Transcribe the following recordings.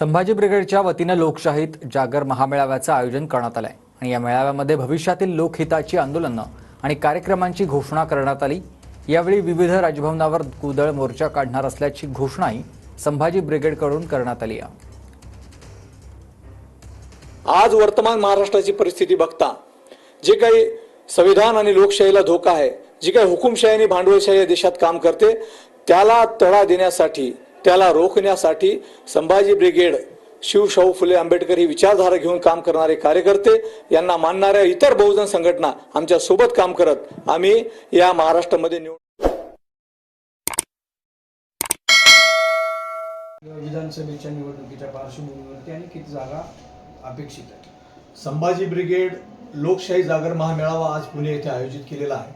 संभाजी ब्रिगेडच्या वतीनं लोकशाहीत जागर महामेळाव्याचं आयोजन करण्यात आलंय. आणि या मेळाव्यामध्ये भविष्यातील लोकहिताची आंदोलनं आणि कार्यक्रमांची घोषणा करण्यात आली. यावेळी विविध राजभवनावर कुदळ मोर्चा काढणार असल्याची घोषणाही संभाजी ब्रिगेडकडून करण्यात आली आहे. आज वर्तमान महाराष्ट्राची परिस्थिती बघता जे काही संविधान आणि लोकशाहीला धोका आहे जी काही हुकुमशाही आणि भांडवलशाही या देशात काम करते त्याला तडा देण्यासाठी त्याला रोखण्यासाठी संभाजी ब्रिगेड शिवशाहू फुले आंबेडकर ही विचारधारा घेऊन काम करणारे कार्यकर्ते यांना मानणाऱ्या इतर बहुजन संघटना आमच्यासोबत काम करत आम्ही या महाराष्ट्रामध्ये निवड विधानसभेच्या निवडणुकीच्या पार्श्वभूमीवरती आणि किती जागा अपेक्षित आहे. संभाजी ब्रिगेड लोकशाही जागर महामेळावा आज पुणे येथे आयोजित केलेला आहे.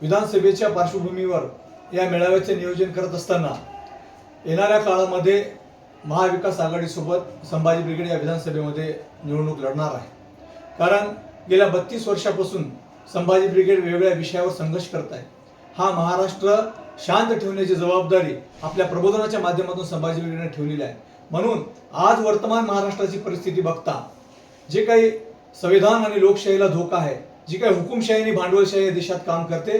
विधानसभेच्या पार्श्वभूमीवर या मेळाव्याचे नियोजन करत असताना येणाऱ्या काळामध्ये महाविकास आघाडीसोबत संभाजी ब्रिगेड या विधानसभेमध्ये निवडणूक लढणार आहे. कारण गेल्या बत्तीस वर्षापासून संभाजी ब्रिगेड वेगवेगळ्या विषयावर संघर्ष करत आहे. हा महाराष्ट्र शांत ठेवण्याची जबाबदारी आपल्या प्रबोधनाच्या माध्यमातून संभाजी ब्रिगेडने ठेवलेली आहे. म्हणून आज वर्तमान महाराष्ट्राची परिस्थिती बघता जे काही संविधान आणि लोकशाहीला धोका आहे जी काही हुकुमशाही आणि भांडवलशाही या देशात काम करते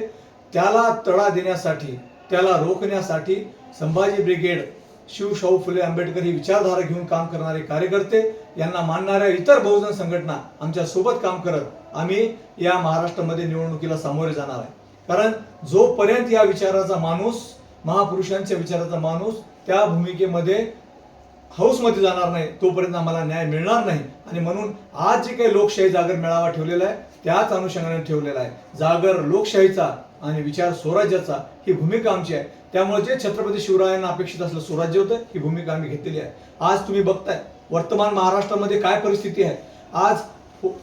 त्याला तडा देण्यासाठी त्याला रोखण्यासाठी संभाजी ब्रिगेड शिवशाहू फुले आंबेडकर ही विचारधारा घेऊन काम करणारे कार्यकर्ते यांना मानणाऱ्या इतर बहुजन संघटना आमच्यासोबत काम करत आम्ही या महाराष्ट्रामध्ये निवडणुकीला सामोरे जाणार आहे. कारण जोपर्यंत या विचाराचा माणूस महापुरुषांच्या विचाराचा माणूस त्या भूमिकेमध्ये हाऊसमध्ये जाणार नाही तोपर्यंत आम्हाला न्याय मिळणार नाही. आणि म्हणून आज जे काही लोकशाही जागर मेळावा ठेवलेला आहे त्याच अनुषंगाने ठेवलेला आहे. जागर लोकशाहीचा आणि विचार स्वराज्याचा ही भूमिका आमची आहे. त्यामुळे जे छत्रपती शिवरायांना अपेक्षित असलं स्वराज्य होतं ही भूमिका आम्ही घेतलेली आहे. आज तुम्ही बघताय वर्तमान महाराष्ट्रामध्ये काय परिस्थिती आहे? आज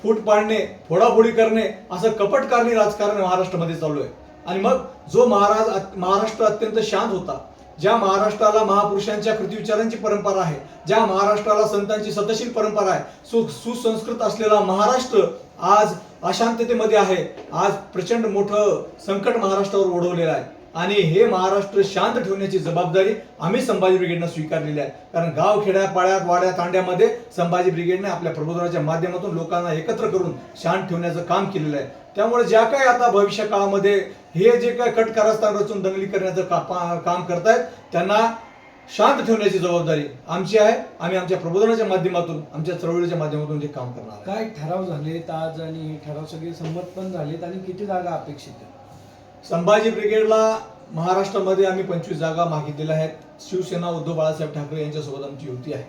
फूट पाडणे फोडाफोडी करणे असं कपटकारणी राजकारण महाराष्ट्रामध्ये चालू आहे. आणि मग जो महाराज महाराष्ट्र अत्यंत शांत होता ज्या महाराष्ट्राला महापुरुषांच्या कृतीविचारांची परंपरा आहे ज्या महाराष्ट्राला संतांची सतशील परंपरा आहे सु सुसंस्कृत असलेला महाराष्ट्र आज अशांततेमध्ये आहे आज प्रचंड मोठं संकट महाराष्ट्रावर ओढवलेलं आहे. आणि हे महाराष्ट्र शांत ठेवण्याची जबाबदारी आम्ही संभाजी ब्रिगेडनं स्वीकारलेली आहे. कारण गाव खेड्या पाड्यात वाड्या तांड्यामध्ये संभाजी ब्रिगेडने आपल्या प्रबोधनाच्या माध्यमातून लोकांना एकत्र करून शांत ठेवण्याचं काम केलेलं आहे. त्यामुळे ज्या काही आता भविष्य काळामध्ये हे जे काय कट कारस्थान रचून दंगली करण्याचं का- पा- काम करतायत त्यांना शांत ठेवण्याची जबाबदारी आमची आहे. आम्ही आमच्या प्रबोधनाच्या माध्यमातून आमच्या चळवळीच्या माध्यमातून ते काम करणार काय ठराव झालेत आज आणि ठराव सगळे संमत पण झालेत आणि किती जागा अपेक्षित आहेत? संभाजी ब्रिगेडला महाराष्ट्रामध्ये आम्ही पंचवीस जागा मागितलेल्या आहेत. शिवसेना उद्धव बाळासाहेब ठाकरे यांच्यासोबत आमची युती आहे.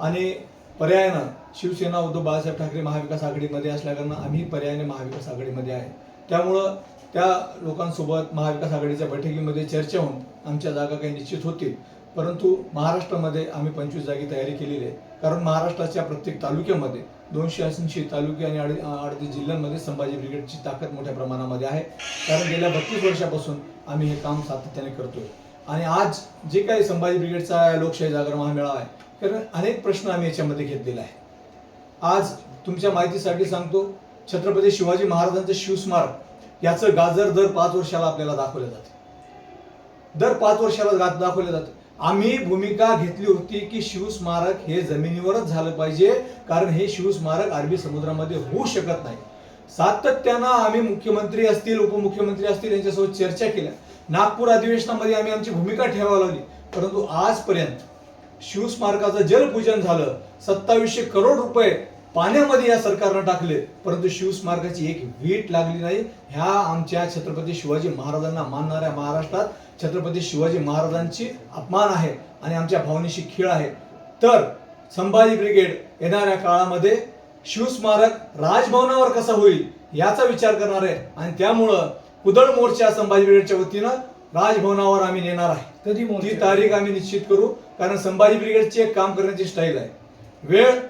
आणि पर्यायानं शिवसेना उद्धव बाळासाहेब ठाकरे महाविकास आघाडीमध्ये असल्याकारणानं आम्ही पर्यायाने महाविकास आघाडीमध्ये आहे. त्यामुळं त्या लोकांसोबत महाविकास आघाडीच्या बैठकीमध्ये चर्चा होऊन आमच्या जागा काही निश्चित होतील. परंतु महाराष्ट्रामध्ये आम्ही पंचवीस जागी तयारी केलेली आहे. कारण महाराष्ट्राच्या प्रत्येक तालुक्यामध्ये दोनशे ऐंशी तालुके आणि अडी अडतीस जिल्ह्यांमध्ये संभाजी ब्रिगेडची ताकद मोठ्या प्रमाणामध्ये आहे. कारण गेल्या बत्तीस वर्षापासून आम्ही हे काम सातत्याने करतोय. आणि आज जे काही संभाजी ब्रिगेडचा लोकशाही जागर महामेळावा आहे कारण अनेक प्रश्न आम्ही याच्यामध्ये घेतलेला आहे आज तुमच्या माहितीसाठी सांगतो छत्रपती शिवाजी महाराजांचं शिवस्मारक याचं गाजर दर पाच वर्षाला आपल्याला दाखवलं जातं. दर पाच वर्षाला गा- दाखवलं जातं. आम्ही भूमिका घेतली होती की शिवस्मारक हे जमिनीवरच झालं पाहिजे कारण हे शिवस्मारक अरबी समुद्रामध्ये होऊ शकत नाही. सातत्यानं आम्ही मुख्यमंत्री असतील उपमुख्यमंत्री असतील यांच्यासोबत चर्चा केल्या. नागपूर अधिवेशनामध्ये आम्ही आमची भूमिका ठेवायला लावली. परंतु आजपर्यंत शिवस्मारकाचं जलपूजन झालं. सत्तावीसशे करोड रुपये पाण्यामध्ये या सरकारनं टाकले परंतु शिवस्मारकाची एक वीट लागली नाही. ह्या आमच्या छत्रपती शिवाजी महाराजांना मानणाऱ्या महाराष्ट्रात छत्रपती शिवाजी महाराजांची अपमान आहे आणि आमच्या भावनेशी खेळ आहे. तर संभाजी ब्रिगेड येणाऱ्या काळामध्ये शिवस्मारक राजभवनावर कसा होईल याचा विचार करणार आहे आणि त्यामुळं कुदळ मोर्चा संभाजी ब्रिगेडच्या वतीनं राजभवनावर आम्ही नेणार आहे. कधी? ती तारीख आम्ही निश्चित करू कारण संभाजी ब्रिगेडची एक काम करण्याची स्टाईल आहे. वेळ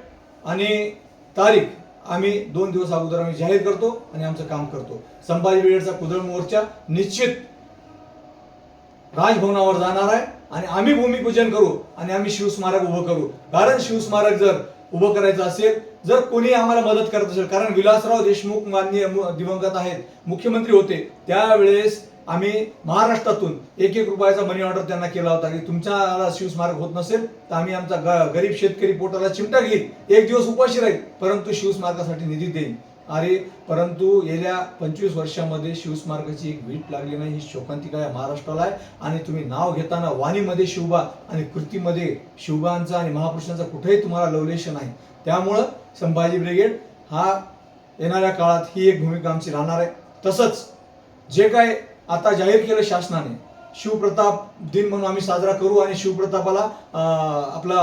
आणि तारीख आम्ही दोन दिवस अगोदर आम्ही जाहीर करतो आणि आमचं काम करतो. संभाजी ब्रिगेडचा कुदळ मोर्चा निश्चित राजभवनावर जाणार आहे आणि आम्ही भूमिपूजन करू आणि आम्ही शिवस्मारक उभं करू. कारण शिवस्मारक जर उभं करायचं असेल जर कोणी आम्हाला मदत करत असेल कारण विलासराव देशमुख माननीय दिवंगत आहेत मुख्यमंत्री होते त्यावेळेस आम्ही महाराष्ट्रातून एक एक रुपयाचा मनी ऑर्डर त्यांना केला होता. की तुमच्या शिवस्मारक होत नसेल तर आम्ही आमचा ग- गरीब शेतकरी पोटाला चिमटा घेईल. एक दिवस उपाशी राहील परंतु शिवस्मारकासाठी निधी देईल अरे परंतु गेल्या पंचवीस वर्षामध्ये शिवस्मारकाची एक वीट लागली नाही ही शोकांतिका या महाराष्ट्राला आहे. आणि तुम्ही नाव घेताना वाणीमध्ये शिवबा आणि कृतीमध्ये शिवबांचा आणि महापुरुषांचा कुठेही तुम्हाला लवलेश नाही. त्यामुळं संभाजी ब्रिगेड हा येणाऱ्या काळात ही एक भूमिका आमची राहणार आहे. तसंच जे काय आता जाहीर केलं शासनाने. शिवप्रताप दिन म्हणून आम्ही साजरा करू आणि शिवप्रतापाला अं, आपला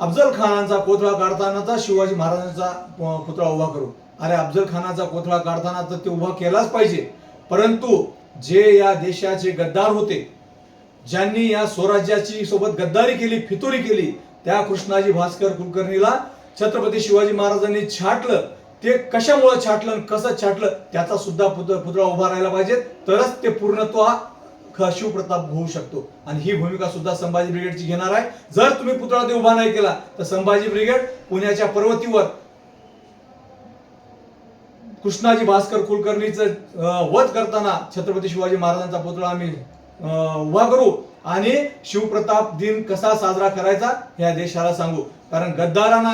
अफजल खानाचा कोथळा काढतानाचा शिवाजी महाराजांचा पुतळा उभा करू. अरे अफजल खानाचा कोथळा काढताना तर ते उभा केलाच पाहिजे. परंतु जे या देशाचे गद्दार होते ज्यांनी या स्वराज्याची सोबत गद्दारी केली फितुरी केली त्या कृष्णाजी भास्कर कुलकर्णीला छत्रपती शिवाजी महाराजांनी छाटलं. ते कशामुळे छाटलं आणि कसं छाटलं त्याचा सुद्धा पुतळा उभा राहायला पाहिजे. तरच ते पूर्णत्व शिवप्रताप होऊ शकतो. आणि ही भूमिका सुद्धा संभाजी ब्रिगेडची घेणार आहे. जर तुम्ही पुतळा ते उभा नाही केला तर संभाजी ब्रिगेड पुण्याच्या पर्वतीवर कृष्णाजी भास्कर कुलकर्णीचं वध करताना छत्रपती शिवाजी महाराजांचा पुतळा आम्ही अं, उभा करू. आणि शिवप्रताप दिन कसा साजरा करायचा या देशाला सांगू. कारण गद्दारांना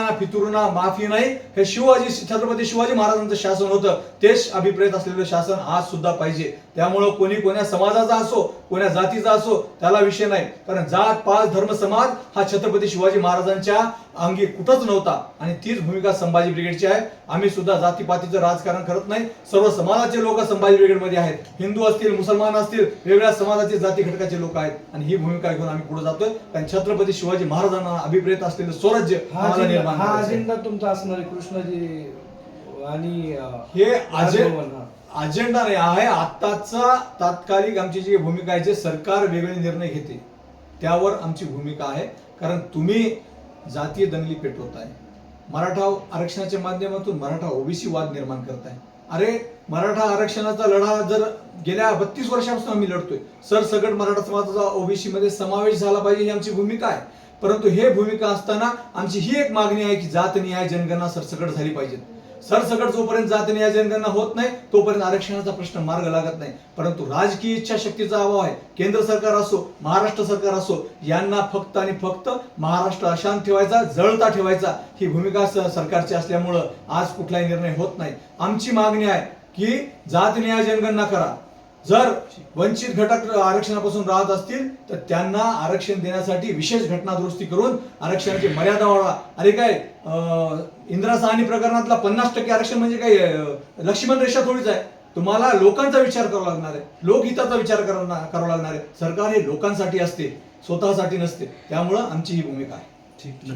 ना माफी नाही. हे शिवाजी छत्रपती शिवाजी महाराजांचं शासन होतं. तेच अभिप्रेत असलेलं शासन आज सुद्धा पाहिजे. त्यामुळं कोणी कोण्या समाजाचा असो कोण्या जातीचा असो त्याला विषय नाही. कारण जात पात धर्म समाज हा छत्रपती शिवाजी महाराजांच्या अंगी कुठंच नव्हता. आणि तीच भूमिका संभाजी ब्रिगेडची आहे. आम्ही सुद्धा जातीपातीचं राजकारण करत नाही. सर्व समाजाचे लोक संभाजी ब्रिगेडमध्ये आहेत. हिंदू असतील मुसलमान असतील वेगळ्या समाजाचे जाती घटकाचे लोक आहेत. आणि ही भूमिका घेऊन आम्ही पुढे जातोय. कारण छत्रपती शिवाजी महाराजांना अभिप्रेत असलेलं स्वराज्य हा निर्माण हा. अजेंडा तुमचा असणार कृष्णाजी आणि हे अजे राजभवन, हा. अजेंडा नाही आहे आत्ताचा तात्कालिक आमची जी भूमिका आहे जे सरकार वेगळे निर्णय घेते त्यावर आमची भूमिका आहे. कारण तुम्ही जातीय दंगली पेटवताय. मराठा आरक्षणाच्या माध्यमातून मराठा ओबीसी वाद निर्माण करताय. अरे मराठा आरक्षणाचा लढा जर गेल्या बत्तीस वर्षापासून आम्ही लढतोय सरसगट मराठा समाजाचा ओबीसी मध्ये समावेश झाला पाहिजे ही आमची भूमिका आहे. परंतु हे भूमिका असताना आमची ही एक मागणी आहे की जातनिहाय जनगणना सरसकट झाली पाहिजे सरसकट जोपर्यंत जातनिहाय जनगणना होत नाही तोपर्यंत आरक्षणाचा प्रश्न मार्ग लागत नाही. परंतु राजकीय इच्छाशक्तीचा अभाव आहे. केंद्र सरकार असो महाराष्ट्र सरकार असो यांना फक्त आणि फक्त महाराष्ट्र अशांत ठेवायचा जळता ठेवायचा ही भूमिका सरकारची असल्यामुळं आज कुठलाही निर्णय होत नाही. आमची मागणी आहे की जात न्याय जनगणना करा. जर वंचित घटक आरक्षणापासून राहत असतील तर त्यांना आरक्षण देण्यासाठी विशेष घटना दुरुस्ती करून आरक्षणाची मर्यादा वाढवा. अरे काय इंदिरा साहनी प्रकरणातला पन्नास टक्के आरक्षण म्हणजे काय लक्ष्मण रेषा थोडीच आहे. तुम्हाला लोकांचा विचार करावा लागणार आहे. लोकहिताचा विचार करा- करावा लागणार आहे. सरकार हे लोकांसाठी असते स्वतःसाठी नसते. त्यामुळं आमची ही भूमिका आहे. ठीक.